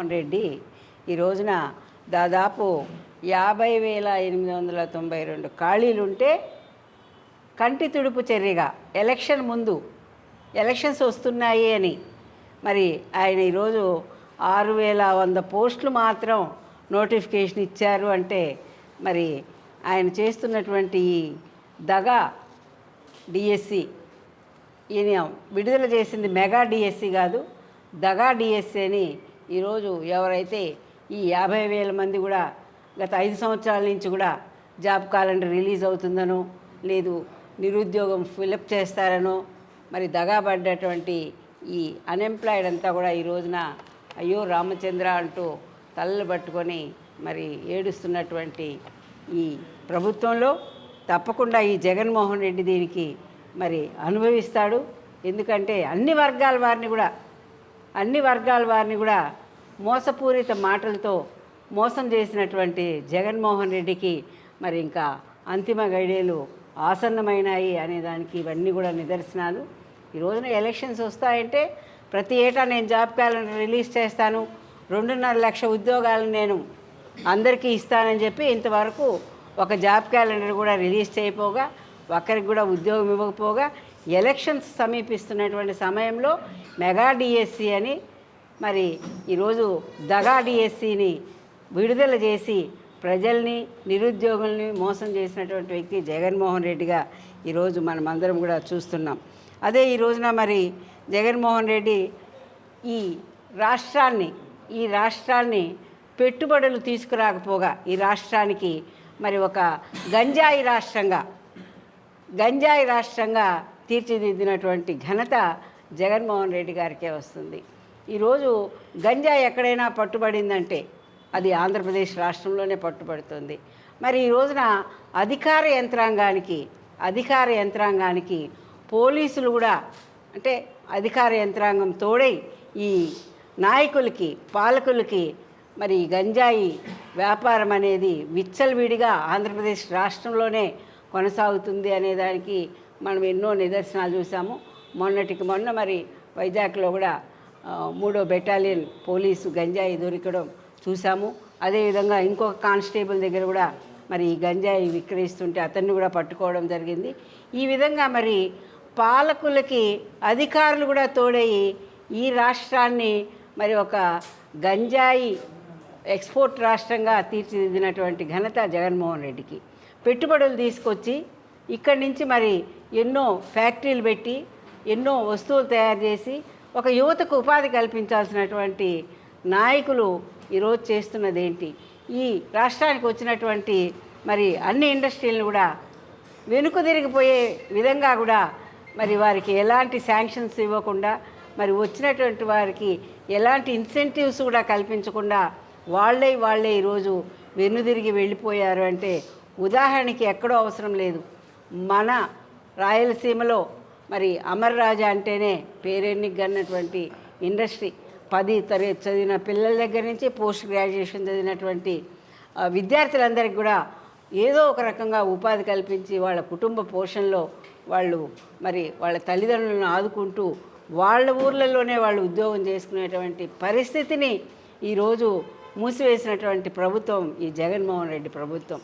జగన్మోహన్ రెడ్డి. ఈ రోజున దాదాపు యాభై వేల ఎనిమిది వందల తొంభై రెండు ఖాళీలుంటే కంటి తుడుపు చర్యగా ఎలక్షన్ ముందు ఎలక్షన్స్ వస్తున్నాయి అని. మరి ఆయన ఈరోజు ఆరు వేల వంద పోస్టులు మాత్రం నోటిఫికేషన్ ఇచ్చారు అంటే మరి ఆయన చేస్తున్నటువంటి ఈ డిఎస్సి ఈయన విడుదల చేసింది మెగా డిఎస్సి కాదు దగా డిఎస్సి అని ఈరోజు ఎవరైతే ఈ యాభై వేల మంది కూడా గత ఐదు సంవత్సరాల నుంచి కూడా జాబ్ క్యాలెండర్ రిలీజ్ అవుతుందనో లేదు నిరుద్యోగం ఫిలప్ చేస్తారనో మరి దగాబడ్డటువంటి ఈ అన్ఎంప్లాయిడ్ అంతా కూడా ఈ రోజున అయ్యో రామచంద్ర అంటూ తలలు పట్టుకొని మరి ఏడుస్తున్నటువంటి ఈ ప్రభుత్వంలో తప్పకుండా ఈ జగన్మోహన్ రెడ్డి దీనికి మరి అనుభవిస్తాడు. ఎందుకంటే అన్ని వర్గాల వారిని కూడా అన్ని వర్గాల వారిని కూడా మోసపూరిత మాటలతో మోసం చేసినటువంటి జగన్మోహన్ రెడ్డికి మరి ఇంకా అంతిమ గడియలు ఆసన్నమైనాయి అనే దానికి ఇవన్నీ కూడా నిదర్శనాలు. ఈ రోజున ఎలక్షన్స్ వస్తాయంటే ప్రతి ఏటా నేను జాబ్ క్యాలెండర్ రిలీజ్ చేస్తాను. రెండున్నర లక్ష ఉద్యోగాలను నేను అందరికీ ఇస్తానని చెప్పి ఇంతవరకు ఒక జాబ్ క్యాలెండర్ కూడా రిలీజ్ చేయపోగా ఒకరికి కూడా ఉద్యోగం ఇవ్వకపోగా ఎలక్షన్స్ సమీపిస్తున్నటువంటి సమయంలో మెగా డిఎస్సి అని మరి ఈరోజు దగా డిఎస్సిని విడుదల చేసి ప్రజల్ని నిరుద్యోగుల్ని మోసం చేసినటువంటి వ్యక్తి జగన్మోహన్ రెడ్డిగా ఈరోజు మనం అందరం కూడా చూస్తున్నాం. అదే ఈ రోజున మరి జగన్మోహన్ రెడ్డి ఈ రాష్ట్రాన్ని ఈ రాష్ట్రాన్ని పెట్టుబడులు తీసుకురాకపోగా ఈ రాష్ట్రానికి మరి ఒక గంజాయి రాష్ట్రంగా గంజాయి రాష్ట్రంగా తీర్చిదిద్దినటువంటి ఘనత జగన్మోహన్ రెడ్డి గారికే వస్తుంది. ఈరోజు గంజాయి ఎక్కడైనా పట్టుబడిందంటే అది ఆంధ్రప్రదేశ్ రాష్ట్రంలోనే పట్టుబడుతుంది. మరి ఈ రోజున అధికార యంత్రాంగానికి అధికార యంత్రాంగానికి పోలీసులు కూడా అంటే అధికార యంత్రాంగం తోడై ఈ నాయకులకి పాలకులకి మరి గంజాయి వ్యాపారం అనేది విచ్చలవిడిగా ఆంధ్రప్రదేశ్ రాష్ట్రంలోనే కొనసాగుతుంది అనే దానికి మనం ఎన్నో నిదర్శనాలు చూసాము మొన్నటికి మొన్న మరి వైజాగ్లో కూడా మూడో బెటాలియన్ పోలీసు గంజాయి దొరికడం చూసాము. అదేవిధంగా ఇంకొక కానిస్టేబుల్ దగ్గర కూడా మరి ఈ గంజాయి విక్రయిస్తుంటే అతన్ని కూడా పట్టుకోవడం జరిగింది. ఈ విధంగా మరి పాలకులకి అధికారులు కూడా తోడయి ఈ రాష్ట్రాన్ని మరి ఒక గంజాయి ఎక్స్పోర్ట్ రాష్ట్రంగా తీర్చిదిద్దినటువంటి ఘనత జగన్మోహన్ రెడ్డికి. పెట్టుబడులు తీసుకొచ్చి ఇక్కడి నుంచి మరి ఎన్నో ఫ్యాక్టరీలు పెట్టి ఎన్నో వస్తువులు తయారు చేసి ఒక యువతకు ఉపాధి కల్పించాల్సినటువంటి నాయకులు ఈరోజు చేస్తున్నది ఏంటి ఈ రాష్ట్రానికి వచ్చినటువంటి మరి అన్ని ఇండస్ట్రీలను కూడా వెనుక తిరిగిపోయే విధంగా కూడా మరి వారికి ఎలాంటి శాంక్షన్స్ ఇవ్వకుండా మరి వచ్చినటువంటి వారికి ఎలాంటి ఇన్సెంటివ్స్ కూడా కల్పించకుండా వాళ్ళే వాళ్ళే ఈరోజు వెనుదిరిగి వెళ్ళిపోయారు అంటే ఉదాహరణకి ఎక్కడో అవసరం లేదు. మన రాయలసీమలో మరి అమర్ రాజా అంటేనే పేరెన్నికన్నటువంటి ఇండస్ట్రీ. పది తరగతి చదివిన పిల్లల దగ్గర నుంచి పోస్ట్ గ్రాడ్యుయేషన్ చదివినటువంటి విద్యార్థులందరికీ కూడా ఏదో ఒక రకంగా ఉపాధి కల్పించి వాళ్ళ కుటుంబ పోషణలో వాళ్ళు మరి వాళ్ళ తల్లిదండ్రులను ఆదుకుంటూ వాళ్ళ ఊర్లలోనే వాళ్ళు ఉద్యోగం చేసుకునేటువంటి పరిస్థితిని ఈరోజు మూసివేసినటువంటి ప్రభుత్వం ఈ జగన్మోహన్ రెడ్డి ప్రభుత్వం.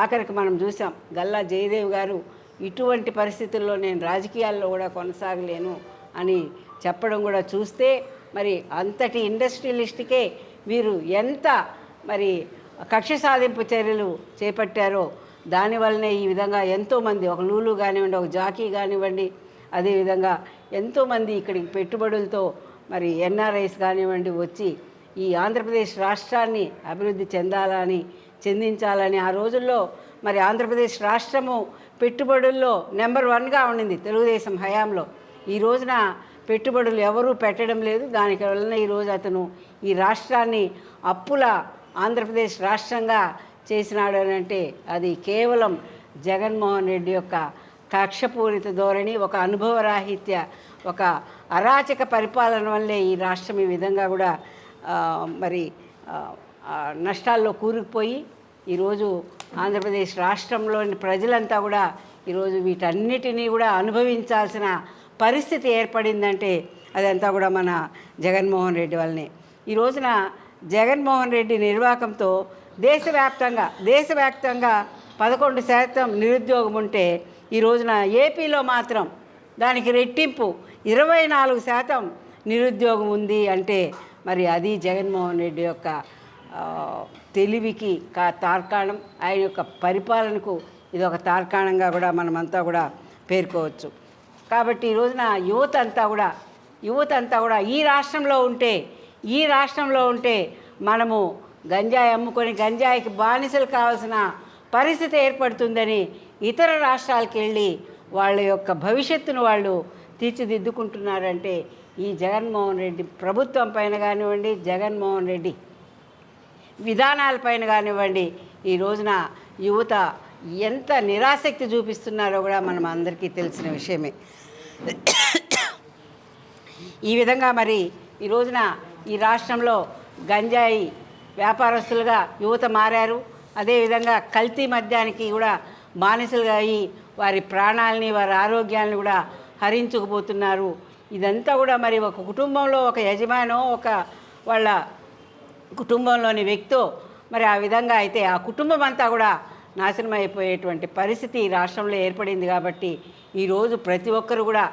ఆఖరికి మనం చూసాం గల్లా జయదేవ్ గారు ఇటువంటి పరిస్థితుల్లో నేను రాజకీయాల్లో కూడా కొనసాగలేను అని చెప్పడం కూడా చూస్తే మరి అంతటి ఇండస్ట్రియలిస్ట్కే వీరు ఎంత మరి కక్ష సాధింపు చర్యలు చేపట్టారో దానివల్లనే ఈ విధంగా ఎంతోమంది ఒక లూలు కానివ్వండి ఒక జాకీ కానివ్వండి అదేవిధంగా ఎంతోమంది ఇక్కడికి పెట్టుబడులతో మరి ఎన్ఆర్ఐస్ కానివ్వండి వచ్చి ఈ ఆంధ్రప్రదేశ్ రాష్ట్రాన్ని అభివృద్ధి చెందాలని చెందించాలని ఆ రోజుల్లో మరి ఆంధ్రప్రదేశ్ రాష్ట్రము పెట్టుబడుల్లో నెంబర్ వన్గా ఉండింది తెలుగుదేశం హయాంలో. ఈ రోజున పెట్టుబడులు ఎవరూ పెట్టడం లేదు. దానికి వలన ఈరోజు అతను ఈ రాష్ట్రాన్ని అప్పుల ఆంధ్రప్రదేశ్ రాష్ట్రంగా చేసినాడు అని అంటే అది కేవలం జగన్మోహన్ రెడ్డి యొక్క కక్షపూరిత ధోరణి ఒక అనుభవరాహిత్య ఒక అరాచక పరిపాలన వల్లే ఈ రాష్ట్రం ఈ విధంగా కూడా మరి నష్టాల్లో కూరుకుపోయి ఈరోజు ఆంధ్రప్రదేశ్ రాష్ట్రంలోని ప్రజలంతా కూడా ఈరోజు వీటన్నిటినీ కూడా అనుభవించాల్సిన పరిస్థితి ఏర్పడిందంటే అదంతా కూడా మన జగన్మోహన్ రెడ్డి వల్లనే. ఈ రోజున జగన్మోహన్ రెడ్డి నిర్వాహకంతో దేశవ్యాప్తంగా దేశవ్యాప్తంగా పదకొండు శాతం నిరుద్యోగం ఉంటే ఈ రోజున ఏపీలో మాత్రం దానికి రెట్టింపు ఇరవై నాలుగు శాతం నిరుద్యోగం ఉంది అంటే మరి అది జగన్మోహన్ రెడ్డి యొక్క తెలివికి కా తార్కాణం ఆయన యొక్క పరిపాలనకు ఇది ఒక తార్కాణంగా కూడా మనమంతా కూడా పేర్కోవచ్చు. కాబట్టి ఈ రోజున యువత అంతా కూడా యువత అంతా కూడా ఈ రాష్ట్రంలో ఉంటే ఈ రాష్ట్రంలో ఉంటే మనము గంజాయి అమ్ముకొని గంజాయికి బానిసలు కావాల్సిన పరిస్థితి ఏర్పడుతుందని ఇతర రాష్ట్రాలకు వెళ్ళి వాళ్ళ యొక్క భవిష్యత్తును వాళ్ళు తీర్చిదిద్దుకుంటున్నారంటే ఈ జగన్మోహన్ రెడ్డి ప్రభుత్వం పైన కానివ్వండి జగన్మోహన్ రెడ్డి విధానాలపైన కానివ్వండి ఈ రోజున యువత ఎంత నిరాసక్తి చూపిస్తున్నారో కూడా మనం అందరికీ తెలిసిన విషయమే. ఈ విధంగా మరి ఈ రోజున ఈ రాష్ట్రంలో గంజాయి వ్యాపారస్తులుగా యువత మారారు. అదేవిధంగా కల్తీ మద్యానికి కూడా బానిసలుగా అయ్యి వారి ప్రాణాలని వారి ఆరోగ్యాలను కూడా హరించుకుపోతున్నారు. ఇదంతా కూడా మరి ఒక కుటుంబంలో ఒక యజమానో ఒక వాళ్ళ కుటుంబంలోని వ్యక్తో మరి ఆ విధంగా అయితే ఆ కుటుంబం అంతా కూడా నాశనం అయిపోయేటువంటి పరిస్థితి రాష్ట్రంలో ఏర్పడింది కాబట్టి ఈరోజు ప్రతి ఒక్కరు కూడా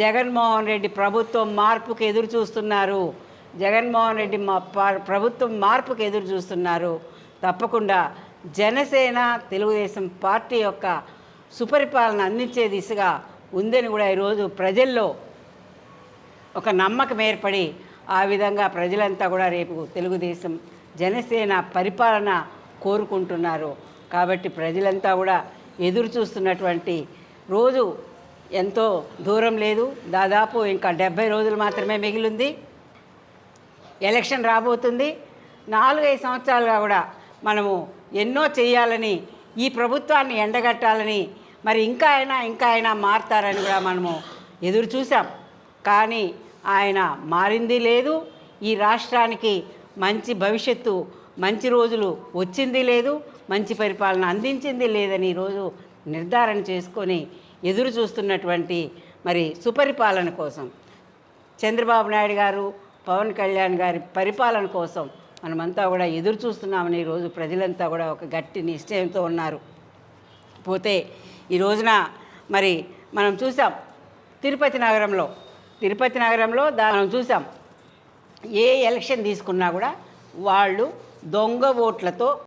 జగన్మోహన్ రెడ్డి ప్రభుత్వం మార్పుకు ఎదురు చూస్తున్నారు. జగన్మోహన్ రెడ్డి మా ప్రభుత్వం మార్పుకు ఎదురు చూస్తున్నారు. తప్పకుండా జనసేన తెలుగుదేశం పార్టీ యొక్క సుపరిపాలన అందించే దిశగా ఉందని కూడా ఈరోజు ప్రజల్లో ఒక నమ్మకం ఏర్పడి ఆ విధంగా ప్రజలంతా కూడా రేపు తెలుగుదేశం జనసేన పరిపాలన కోరుకుంటున్నారు. కాబట్టి ప్రజలంతా కూడా ఎదురు చూస్తున్నటువంటి రోజు ఎంతో దూరం లేదు. దాదాపు ఇంకా డెబ్బై రోజులు మాత్రమే మిగిలింది. ఎలక్షన్ రాబోతుంది. నాలుగైదు సంవత్సరాలుగా కూడా మనము ఎన్నో చేయాలని ఈ ప్రభుత్వాన్ని ఎండగట్టాలని మరి ఇంకా అయినా ఇంకా అయినా మారుతారని కూడా మనము ఎదురు చూసాం కానీ ఆయన మారింది లేదు. ఈ రాష్ట్రానికి మంచి భవిష్యత్తు మంచి రోజులు వచ్చింది లేదు. మంచి పరిపాలన అందించింది లేదని ఈరోజు నిర్ధారణ చేసుకొని ఎదురు చూస్తున్నటువంటి మరి సుపరిపాలన కోసం చంద్రబాబు నాయుడు గారు పవన్ కళ్యాణ్ గారి పరిపాలన కోసం మనమంతా కూడా ఎదురు చూస్తున్నామని ఈరోజు ప్రజలంతా కూడా ఒక గట్టి నిశ్చయంతో ఉన్నారు. పోతే ఈ రోజున మరి మనం చూసాం తిరుపతి నగరంలో తిరుపతి నగరంలో దా మనం చూసాం. ఏ ఎలక్షన్ తీసుకున్నా కూడా వాళ్ళు దొంగ ఓట్లతో